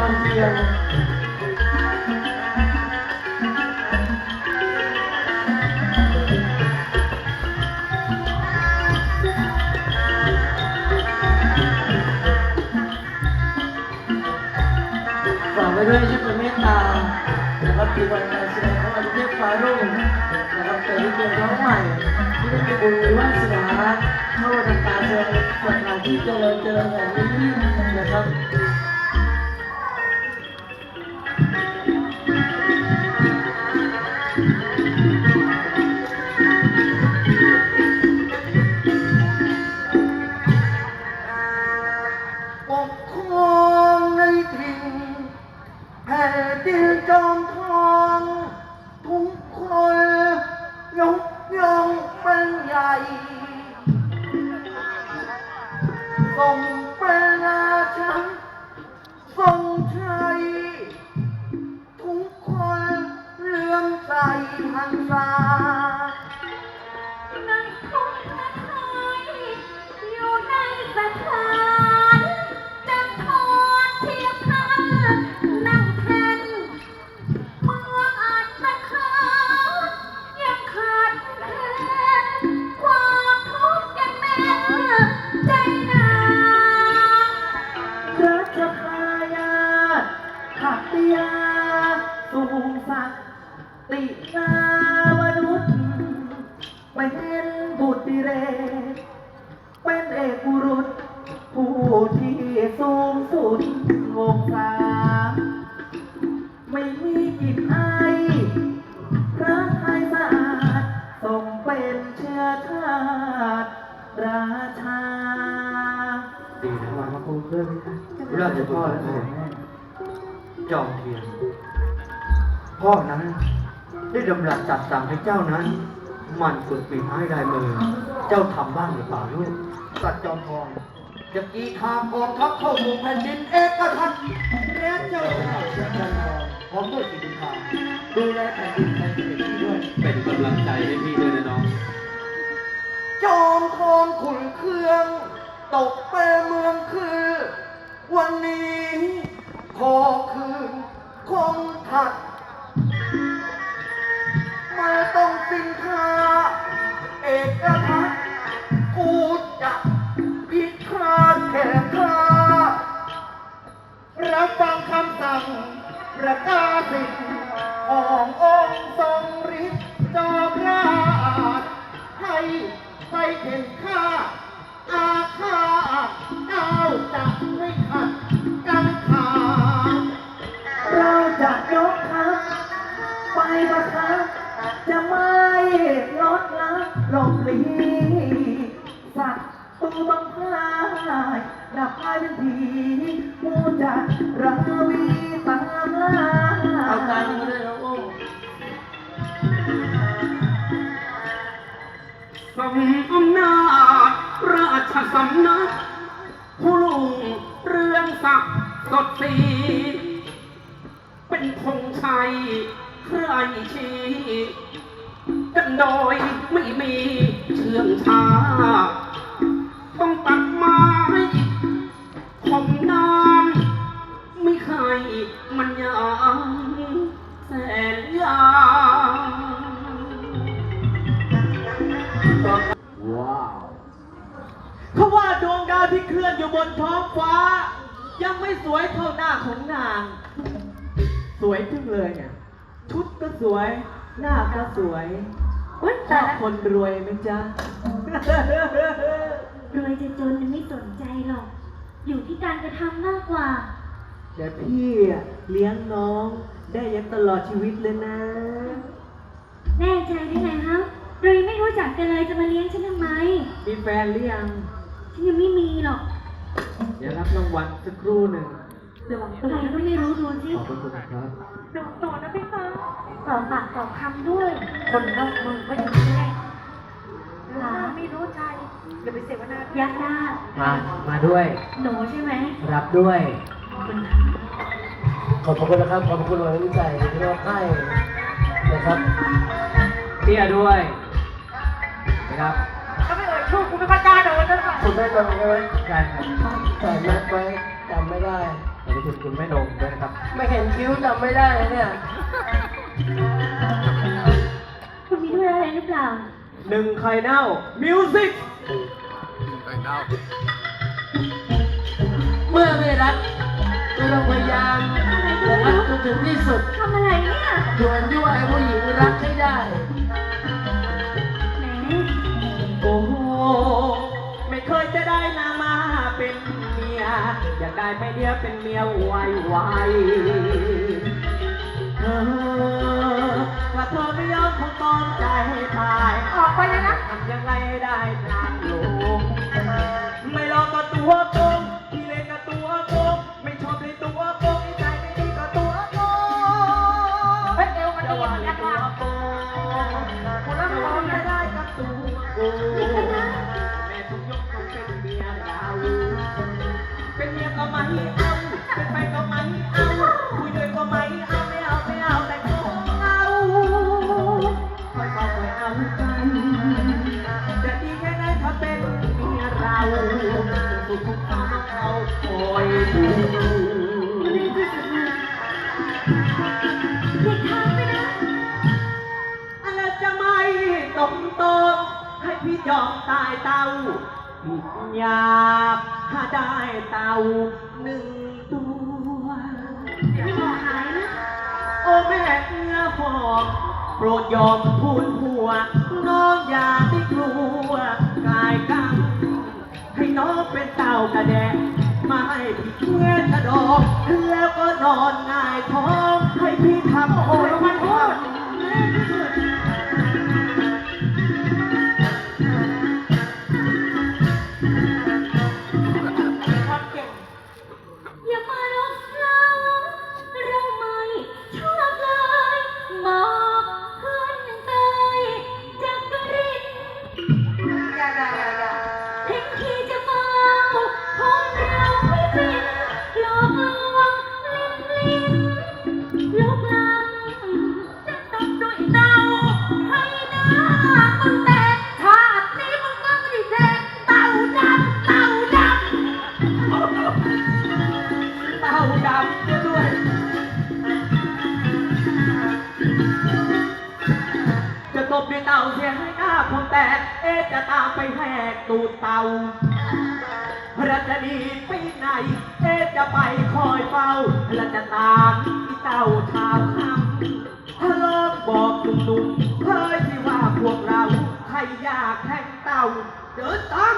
อมเทียนฝากไว้ด้วยช่วยเป็นเมตตานะครับคือวันการแสดงของอดิเทพฟารุ่งนะครับแต่ที่เป็นน้องใหม่ที่ได้มีบุญวาสนาเข้าทำการแสดงสถานที่เจริญเจริญแห่งนี้นะครับ ยาสูงสักตินาวนุษย์เป็นบุตรเรกเป็นเอกุรุษผู้ที่สูงสุดวงศาไม่มีกิจไอายพระไทยสะอาดทรงเป็นเชื้อชาติราชา ดีนะวันมาพูดด้วยไหมครับราชพ่อและเสด็จแม่ จอมเทียน พ่อนั้นได้ดำรัสจัดสั่งให้เจ้านั้นหมันฝึกฝีไม้ลายมือ เจ้าทำบ้างหรือเปล่าลูกสัตว์จอมทองจะกีทางกองทัพเข้าสู่แผ่นดินเอกทันและเจ้าชายเชียงจันทองพร้อมด้วยสิริพาดูแลแผ่นดินแผ่นดินนี้ด้วยเป็นกำลังใจให้พี่ด้วยนะน้อง จอมทองขุนเครื่อง ตกเปเมืองคือ วันนี้ ขอคืนคงถัดมาต้องสินค้า เอกทัศน์กูจะพิฆาตแข่ข้ารับฟังคำสั่ง ประกาศสิทธิ์ขององค์ทรงฤทธิ์จอมราชให้ไปเห็น จะรังวีตามาเอาการนี้มาด้วยนะโอ้สมอำนาจราชสำนักผู้ลุงเรื่องศักดิ์สดสี เป็นธงชัยใครชี้ กันโดยไม่มีเชื่องช้า ต้องตัดไม้ มันยางแสนยาวเขาว่าดวงดาวที่เคลื่อนอยู่บนท้องฟ้า ยังไม่สวยเท่าหน้าของนาง สวยจึงเลยเนี่ย ชุดก็สวย หน้าก็สวยอุ๊ยชตาอบล้วคนรวยไหมจ๊ะ รวยจะจนไม่สนใจหรอก อยู่ที่การกระทำมากกว่า แต่พี่อะเลี้ยงน้องได้ยันตลอดชีวิตเลยนะ แน่ใจได้ไงฮะเรายังไม่รู้จักกันเลยจะมาเลี้ยงฉันทำไม มีแฟนหรือยัง ฉันยังไม่มีหรอกเดี๋ยวรับรางวัลสักครู่หนึ่งระวังตัวก็ไม่รู้ดูสิขอบคุณครับโดนต่อนะพี่ฟ้าต่อปากต่อคำด้วย คนนอกมือก็อย่างนี้แหละหาไม่รู้ใจอย่าไปเสวนายักหน้ามา มาด้วย หนูใช่ไหม รับด้วย คุณขอบคุณนะครับ ขอบคุณวันนี้ใจที่มอบให้นะครับเตี้ยด้วยนะครับก็ไม่เอ่ยชื่อคุณไม่ค่อยกล้าโดนนะคุณได้จำใช่ไหมใช่ครับใส่แม็กไว้จำไม่ได้เอออบคุณคุณแม่นงด้วยนะครับ ไม่เห็นคิ้วจำไม่ได้เลยเนี่ย คุณมีธุระอะไรหรือเปล่า หนึ่งไข่เน่า มิวสิกเก็ต้องพยายามและรักจนถึงที่สุดทำอะไรเนี่ยชวนยั่วให้ผู้หญิงรักให้ได้ แหมโอ้โห ไม่เคยจะได้นางมาเป็นเมีย อยากได้ไม่เดียวเป็นเมียไวไวๆเออถ้าเธอไม่ยอมคงต้องใจให้ตายออกไปเลยนะ ทำยังไงได้นางโลงไม่รอก็ตัวโกะอะไรจะไม่ตกตงให้พี่ยอมตายเตาพี่อยากหาได้เตาหนึ่งตัวไม่บอหายนะโอ้แม่เนื้อหอมโปรดยอมพูนหัว น้องอย่าได้กลัวกายกัง ให้น้องเป็นเต่ากระแดะมาให้พี่เพื่อนกระดองแล้วก็นอนง่ายท้อง ให้พี่ทำโอ้ยมันพูดอย่ เอะจะตามไปแหกตูดเตาพระจะดีไปไหนเอะจะไปคอยเฝ้าและจะตามอีเต่าชาวคำถ้าลองบอกหนุ่มๆเฮ้ยที่ว่าพวกเรา ใครอยากแข่งเต่าเดินตาม